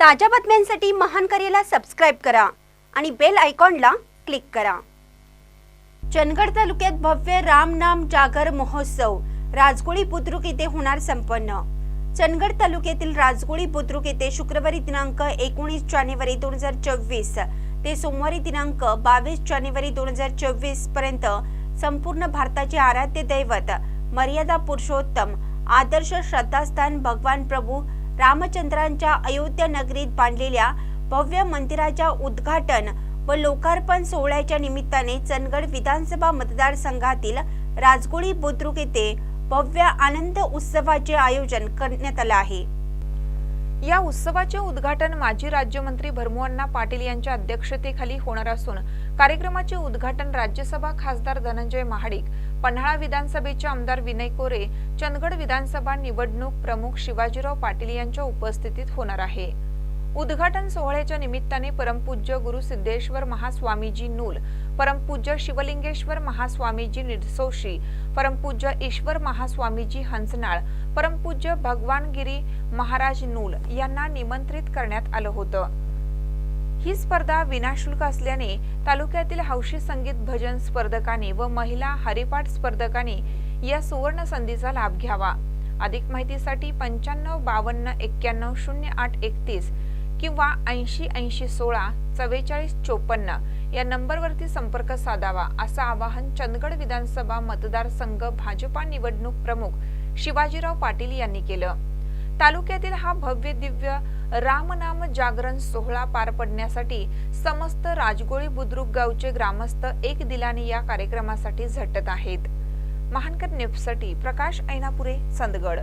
ताज्या बातम्यांसाठी महान करेला सबस्क्राईब करा आणि बेल आयकॉनला क्लिक करा. चंदगड तालुक्यात भव्य राम नाम जागर महोत्सव राजगोळी बुद्रुक येथे होणार संपन्न. चंदगड तालुक्यातील राजगोळी बुद्रुक येथे शुक्रवारी दिनांक एकोणीस जानेवारी दोन हजार चोवीस ते सोमवारी दिनांक बावीस जानेवारी दोन हजार चोवीसपर्यंत संपूर्ण भारताचे आराध्य दैवत मर्यादा पुरुषोत्तम आदर्श श्रद्धास्थान भगवान प्रभू रामचंद्रांच्या अयोध्या नगरीत बांधलेल्या भव्य मंदिराच्या उद्घाटन व लोकार्पण सोहळ्याच्या निमित्ताने चंदगड विधानसभा मतदारसंघातील राजगोळी बुद्रुक येथे भव्य आनंद उत्सवाचे आयोजन करण्यात आलं आहे. या उत्सवाचे उद्घाटन माजी राज्यमंत्री भरमुअण्णा पाटील यांच्या अध्यक्षतेखाली होणार असून कार्यक्रमाचे उद्घाटन राज्यसभा खासदार धनंजय महाडिक पन्हाळा विधानसभेचे आमदार विनय कोरे चंदगड विधानसभा निवडणूक प्रमुख शिवाजीराव पाटील यांच्या उपस्थितीत होणार आहे. उद्घाटन सोहळ्याच्या निमित्ताने परमपूज्य गुरु सिद्धेश्वर महास्वामीजी नूल परमपूज्य शिवलिंगेश्वर महास्वामीजी निरसोशी परमपूज्य ईश्वर महास्वामीजी हंसनाळ परमपूज्य भगवानगिरी महाराज नूल यांना निमंत्रित करण्यात आलं होतं. ही स्पर्धा विनाशुल्क असल्याने तालुक्यातील हौशी संगीत भजन स्पर्धकांनी व महिला हरिपाठ स्पर्धकांनी या सुवर्ण संधीचा लाभ घ्यावा. अधिक माहितीसाठी पंच्याण्णव बावन्न एक्क्याण्णव शून्य आठ एकतीस किंवा ऐंशी ऐंशी सोळा चव्वेचाळीस चोपन्न या नंबरवरती संपर्क साधावा असं आवाहन चंदगड विधानसभा मतदारसंघ भाजपा निवडणूक प्रमुख शिवाजीराव पाटील यांनी केलं. तालुक्यातील हा भव्य दिव्य रामनाम जागरण सोहळा पार पडण्यासाठी समस्त राजगोळी बुद्रुक गावचे ग्रामस्थ एक दिलाने या कार्यक्रमासाठी झटत आहेत. महानकर न्यूजसाठी प्रकाश ऐनापुरे चंदगड.